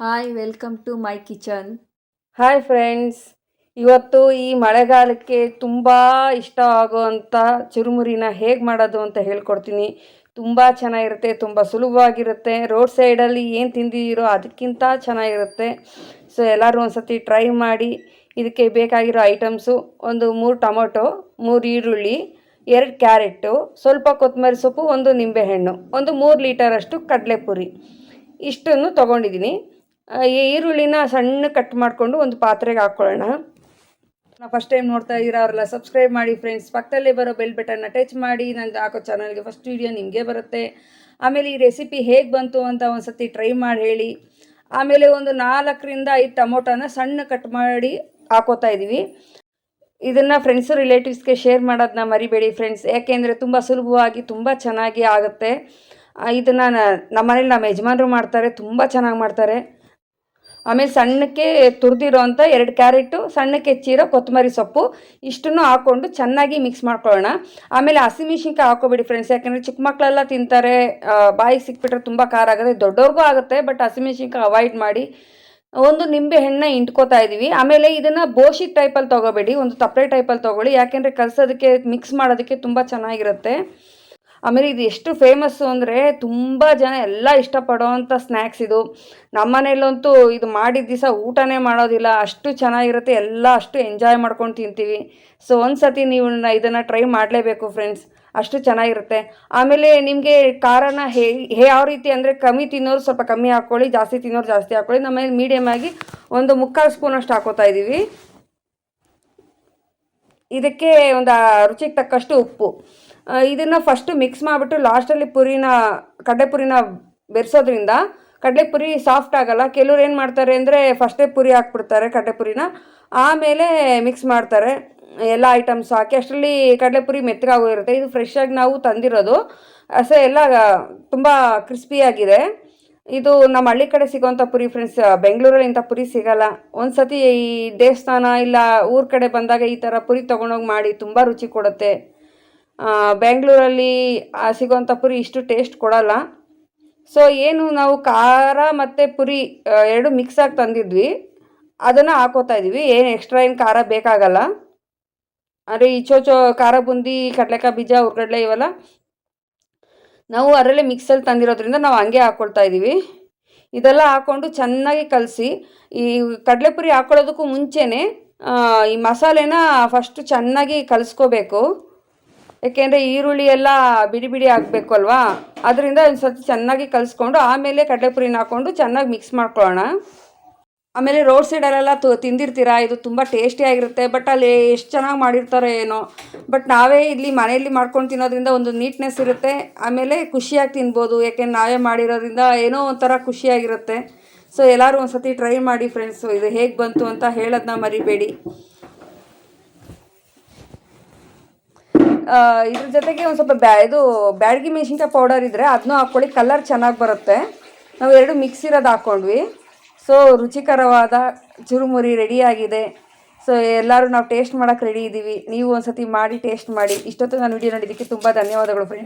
Hi welcome to my kitchen hi friends ಇವತ್ತು ಈ ಮಳೆಗಾಲಕ್ಕೆ ತುಂಬ ಇಷ್ಟ ಆಗುವಂಥ ಚುರುಮುರಿನ ಹೇಗೆ ಮಾಡೋದು ಅಂತ ಹೇಳ್ಕೊಡ್ತೀನಿ. ತುಂಬ ಚೆನ್ನಾಗಿರುತ್ತೆ, ತುಂಬ ಸುಲಭವಾಗಿರುತ್ತೆ. ರೋಡ್ ಸೈಡಲ್ಲಿ ಏನು ತಿಂದಿದ್ದೀರೋ ಅದಕ್ಕಿಂತ ಚೆನ್ನಾಗಿರುತ್ತೆ. ಸೊ ಎಲ್ಲರೂ ಒಂದ್ಸತಿ ಟ್ರೈ ಮಾಡಿ. ಇದಕ್ಕೆ ಬೇಕಾಗಿರೋ ಐಟಮ್ಸು ಒಂದು ಮೂರು ಟೊಮೊಟೊ, ಮೂರು ಈರುಳ್ಳಿ, ಎರಡು ಕ್ಯಾರೆಟು, ಸ್ವಲ್ಪ ಕೊತ್ತಂಬರಿ ಸೊಪ್ಪು, ಒಂದು ನಿಂಬೆಹಣ್ಣು, ಒಂದು ಮೂರು ಲೀಟರಷ್ಟು ಕಡಲೆಪುರಿ. ಇಷ್ಟನ್ನು ತೊಗೊಂಡಿದ್ದೀನಿ. ಈರುಳ್ಳಿನ ಸಣ್ಣ ಕಟ್ ಮಾಡಿಕೊಂಡು ಒಂದು ಪಾತ್ರೆಗೆ ಹಾಕ್ಕೊಳ್ಳೋಣ ನಾವು ಫಸ್ಟ್ ಟೈಮ್ ನೋಡ್ತಾ ಇದ್ದೀರಾ, ಅವರೆಲ್ಲ ಸಬ್ಸ್ಕ್ರೈಬ್ ಮಾಡಿ ಫ್ರೆಂಡ್ಸ್ ಪಕ್ಕದಲ್ಲೇ ಬರೋ ಬೆಲ್ ಬಟನ್ನ ಟಚ್ ಮಾಡಿ ನಂಗೆ ಹಾಕೋ ಚಾನಲ್ಗೆ ಫಸ್ಟ್ ವೀಡಿಯೋ ನಿಮಗೆ ಬರುತ್ತೆ. ಆಮೇಲೆ ಈ ರೆಸಿಪಿ ಹೇಗೆ ಬಂತು ಅಂತ ಒಂದು ಸತಿ ಟ್ರೈ ಮಾಡಿ ಹೇಳಿ. ಆಮೇಲೆ ಒಂದು ನಾಲ್ಕರಿಂದ ಐದು ಟೊಮೊಟೊನ ಸಣ್ಣ ಕಟ್ ಮಾಡಿ ಹಾಕೋತಾ ಇದ್ದೀವಿ ಇದನ್ನು ಫ್ರೆಂಡ್ಸು ರಿಲೇಟಿವ್ಸ್ಗೆ ಶೇರ್ ಮಾಡೋದನ್ನ ಮರಿಬೇಡಿ ಫ್ರೆಂಡ್ಸ್ ಯಾಕೆಂದರೆ ತುಂಬ ಸುಲಭವಾಗಿ, ತುಂಬ ಚೆನ್ನಾಗಿ ಆಗುತ್ತೆ. ಇದನ್ನು ನಮ್ಮ ಮನೇಲಿ ನಮ್ಮ ಯಜಮಾನರು ಮಾಡ್ತಾರೆ, ತುಂಬ ಚೆನ್ನಾಗಿ ಮಾಡ್ತಾರೆ. ಆಮೇಲೆ ಸಣ್ಣಕ್ಕೆ ತುರಿದಿರೋಂಥ ಎರಡು ಕ್ಯಾರೆಟು, ಸಣ್ಣಕ್ಕೆ ಹೆಚ್ಚಿರೋ ಕೊತ್ತಂಬರಿ ಸೊಪ್ಪು, ಇಷ್ಟನ್ನು ಹಾಕ್ಕೊಂಡು ಚೆನ್ನಾಗಿ ಮಿಕ್ಸ್ ಮಾಡ್ಕೊಳ್ಳೋಣ. ಆಮೇಲೆ ಹಸಿಮೆಣ್ಸಿನ್ಕಾಯಿ ಹಾಕೋಬೇಡಿ ಫ್ರೆಂಡ್ಸ್ ಯಾಕಂದರೆ ಚಿಕ್ಕ ಮಕ್ಕಳೆಲ್ಲ ತಿಂತಾರೆ ಬಾಯಿಗೆ ಸಿಕ್ಬಿಟ್ರೆ ತುಂಬ ಖಾರ ಆಗುತ್ತೆ ದೊಡ್ಡವ್ರಿಗೂ ಆಗುತ್ತೆ ಬಟ್ ಹಸಿಮೆಣ್ಸಿನ್ಕಾಯಿ ಅವಾಯ್ಡ್ ಮಾಡಿ. ಒಂದು ನಿಂಬೆ ಹಣ್ಣ ಇಂಟ್ಕೋತಾ ಇದ್ದೀವಿ ಆಮೇಲೆ ಇದನ್ನು ಬೋಶಿ ಟೈಪಲ್ಲಿ ತೊಗೋಬೇಡಿ, ಒಂದು ತಪ್ಪಲೆ ಟೈಪಲ್ಲಿ ತೊಗೊಳ್ಳಿ, ಯಾಕೆಂದರೆ ಕಲಸೋದಕ್ಕೆ ಮಿಕ್ಸ್ ಮಾಡೋದಕ್ಕೆ ತುಂಬ ಚೆನ್ನಾಗಿರುತ್ತೆ. ಆಮೇಲೆ ಇದು ಎಷ್ಟು ಫೇಮಸ್ಸು ಅಂದರೆ ತುಂಬ ಜನ ಎಲ್ಲ ಇಷ್ಟಪಡೋವಂಥ ಸ್ನ್ಯಾಕ್ಸ್ ಇದು. ನಮ್ಮ ಮನೇಲಂತೂ ಇದು ಮಾಡಿದ ದಿವಸ ಊಟನೇ ಮಾಡೋದಿಲ್ಲ. ಅಷ್ಟು ಚೆನ್ನಾಗಿರುತ್ತೆ. ಎಲ್ಲ ಅಷ್ಟು ಎಂಜಾಯ್ ಮಾಡ್ಕೊಂಡು ತಿಂತೀವಿ. ಸೊ ಒಂದು ಸತಿ ನೀವು ಇದನ್ನು ಟ್ರೈ ಮಾಡಲೇಬೇಕು ಫ್ರೆಂಡ್ಸ್ ಅಷ್ಟು ಚೆನ್ನಾಗಿರುತ್ತೆ. ಆಮೇಲೆ ನಿಮಗೆ ಕಾರಣ ಹೇ ಹೇ, ಯಾವ ರೀತಿ ಅಂದರೆ ಕಮ್ಮಿ ತಿನ್ನೋರು ಸ್ವಲ್ಪ ಕಮ್ಮಿ ಹಾಕ್ಕೊಳ್ಳಿ ಜಾಸ್ತಿ ತಿನ್ನೋರು ಜಾಸ್ತಿ ಹಾಕ್ಕೊಳ್ಳಿ ನಮ್ಮ ಮನೇಲಿ ಮೀಡಿಯಮ್ ಆಗಿ ಒಂದು ಮುಕ್ಕಾಲು ಸ್ಪೂನಷ್ಟು ಹಾಕೋತಾ ಇದ್ದೀವಿ. ಇದಕ್ಕೆ ಒಂದು ರುಚಿಗೆ ತಕ್ಕಷ್ಟು ಉಪ್ಪು. ಇದನ್ನ ಫಸ್ಟು ಮಿಕ್ಸ್ ಮಾಡಿಬಿಟ್ಟು ಲಾಸ್ಟಲ್ಲಿ ಪುರಿನ, ಕಡಲೆಪುರಿನ ಬೆರೆಸೋದ್ರಿಂದ ಕಡಲೆಪುರಿ ಸಾಫ್ಟ್ ಆಗಲ್ಲ. ಕೆಲವ್ರು ಏನು ಮಾಡ್ತಾರೆ ಅಂದರೆ ಫಸ್ಟೇ ಪುರಿ ಹಾಕ್ಬಿಡ್ತಾರೆ ಕಡಲೆಪುರಿನ. ಆಮೇಲೆ ಮಿಕ್ಸ್ ಮಾಡ್ತಾರೆ. ಎಲ್ಲ ಐಟಮ್ಸ್ ಹಾಕಿ ಅಷ್ಟರಲ್ಲಿ ಕಡಲೆಪುರಿ ಮೆತ್ತಗಾಗೋಗಿರುತ್ತೆ. ಇದು ಫ್ರೆಶ್ ನಾವು ತಂದಿರೋದು. ಸೊ ಎಲ್ಲ, ತುಂಬ ಕ್ರಿಸ್ಪಿಯಾಗಿದೆ ಇದು ನಮ್ಮ ಹಳ್ಳಿ ಕಡೆ ಸಿಗೋವಂಥ ಪುರಿ ಫ್ರೆಂಡ್ಸ್ ಬೆಂಗಳೂರಲ್ಲಿ ಇಂಥ ಪುರಿ ಸಿಗಲ್ಲ. ಒಂದು ಸತಿ ಈ ದೇವಸ್ಥಾನ ಇಲ್ಲ ಊರ ಕಡೆ ಬಂದಾಗ ಈ ಥರ ಪುರಿ ತೊಗೊಂಡೋಗಿ ಮಾಡಿ ತುಂಬ ರುಚಿ ಕೊಡುತ್ತೆ. ಬೆಂಗಳೂರಲ್ಲಿ ಸಿಗೋಂಥ ಪುರಿ ಇಷ್ಟು ಟೇಸ್ಟ್ ಕೊಡಲ್ಲ. ಸೊ ಏನು ನಾವು ಖಾರ ಮತ್ತು ಪುರಿ ಎರಡು ಮಿಕ್ಸ್ ಆಗಿ ತಂದಿದ್ವಿ. ಅದನ್ನು ಹಾಕೋತಾ ಇದ್ದೀವಿ ಏನು ಎಕ್ಸ್ಟ್ರಾ ಏನು ಖಾರ ಬೇಕಾಗಲ್ಲ. ಅಂದರೆ ಈ ಚೋ ಖಾರ ಬುಂದಿ, ಕಡಲೆಕಾಯಿ ಬೀಜ ಹುರ್ಗಡ್ಲೆ ಇವೆಲ್ಲ ನಾವು ಅದರಲ್ಲೇ ಮಿಕ್ಸಲ್ಲಿ ತಂದಿರೋದ್ರಿಂದ ನಾವು ಹಂಗೆ ಹಾಕ್ಕೊಳ್ತಾ ಇದ್ದೀವಿ. ಇದೆಲ್ಲ ಹಾಕ್ಕೊಂಡು ಚೆನ್ನಾಗಿ ಕಲಸಿ, ಈ ಕಡಲೆಪುರಿ ಹಾಕ್ಕೊಳ್ಳೋದಕ್ಕೂ ಮುಂಚೆನೇ ಈ ಮಸಾಲೆನ ಫಸ್ಟು ಚೆನ್ನಾಗಿ ಕಲಿಸ್ಕೋಬೇಕು. ಯಾಕೆಂದರೆ ಈರುಳ್ಳಿ ಎಲ್ಲ ಬಿಡಿ ಬಿಡಿ ಆಗಬೇಕು ಅಲ್ವಾ ಅದರಿಂದ ಒಂದು ಸ್ವಲ್ಪ ಚೆನ್ನಾಗಿ ಕಲಿಸ್ಕೊಂಡು ಆಮೇಲೆ ಕಡಲೆಪುರಿನ ಹಾಕ್ಕೊಂಡು ಚೆನ್ನಾಗಿ ಮಿಕ್ಸ್ ಮಾಡ್ಕೊಳ್ಳೋಣ. ಆಮೇಲೆ ರೋಡ್ ಸೈಡಲ್ಲೆಲ್ಲ ತು ತಿಂದಿರ್ತೀರಾ? ಇದು ತುಂಬ ಟೇಸ್ಟಿಯಾಗಿರುತ್ತೆ ಬಟ್ ಅಲ್ಲಿ ಎಷ್ಟು ಚೆನ್ನಾಗಿ ಮಾಡಿರ್ತಾರೋ ಏನೋ. ಬಟ್ ನಾವೇ ಇಲ್ಲಿ ಮನೆಯಲ್ಲಿ ಮಾಡ್ಕೊಂಡು ತಿನ್ನೋದ್ರಿಂದ ಒಂದು ನೀಟ್ನೆಸ್ ಇರುತ್ತೆ. ಆಮೇಲೆ ಖುಷಿಯಾಗಿ ತಿನ್ಬೋದು. ಯಾಕೆಂದ್ರೆ ನಾವೇ ಮಾಡಿರೋದ್ರಿಂದ ಏನೋ ಒಂಥರ ಖುಷಿಯಾಗಿರುತ್ತೆ. ಸೊ ಎಲ್ಲರೂ ಒಂದು ಸತಿ ಟ್ರೈ ಮಾಡಿ ಫ್ರೆಂಡ್ಸು ಇದು ಹೇಗೆ ಬಂತು ಅಂತ ಹೇಳೋದನ್ನ ಮರಿಬೇಡಿ. ಇದ್ರ ಜೊತೆಗೆ ಒಂದು ಸ್ವಲ್ಪ ಬ್ಯಾ ಇದು ಬ್ಯಾಡಗಿ ಮೆಣಸಿನ್ಕಾಯಿ ಪೌಡರ್ ಇದ್ದರೆ ಅದನ್ನೂ ಹಾಕ್ಕೊಳ್ಳಿ ಕಲರ್ ಚೆನ್ನಾಗಿ ಬರುತ್ತೆ. ನಾವು ಎರಡು ಮಿಕ್ಸ್ ಇರೋದು ಹಾಕ್ಕೊಂಡ್ವಿ ಸೊ ರುಚಿಕರವಾದ ಚುರುಮುರಿ ರೆಡಿಯಾಗಿದೆ ಸೊ ಎಲ್ಲರೂ ನಾವು ಟೇಸ್ಟ್ ಮಾಡೋಕ್ಕೆ ರೆಡಿ ಇದ್ದೀವಿ ನೀವು ಒಂದು ಸತಿ ಮಾಡಿ ಟೇಸ್ಟ್ ಮಾಡಿ. ಇಷ್ಟೊತ್ತು ನಾನು ವಿಡಿಯೋ ನೋಡಿದ್ದಕ್ಕೆ ತುಂಬ ಧನ್ಯವಾದಗಳು ಫ್ರೆಂಡ್ಸ್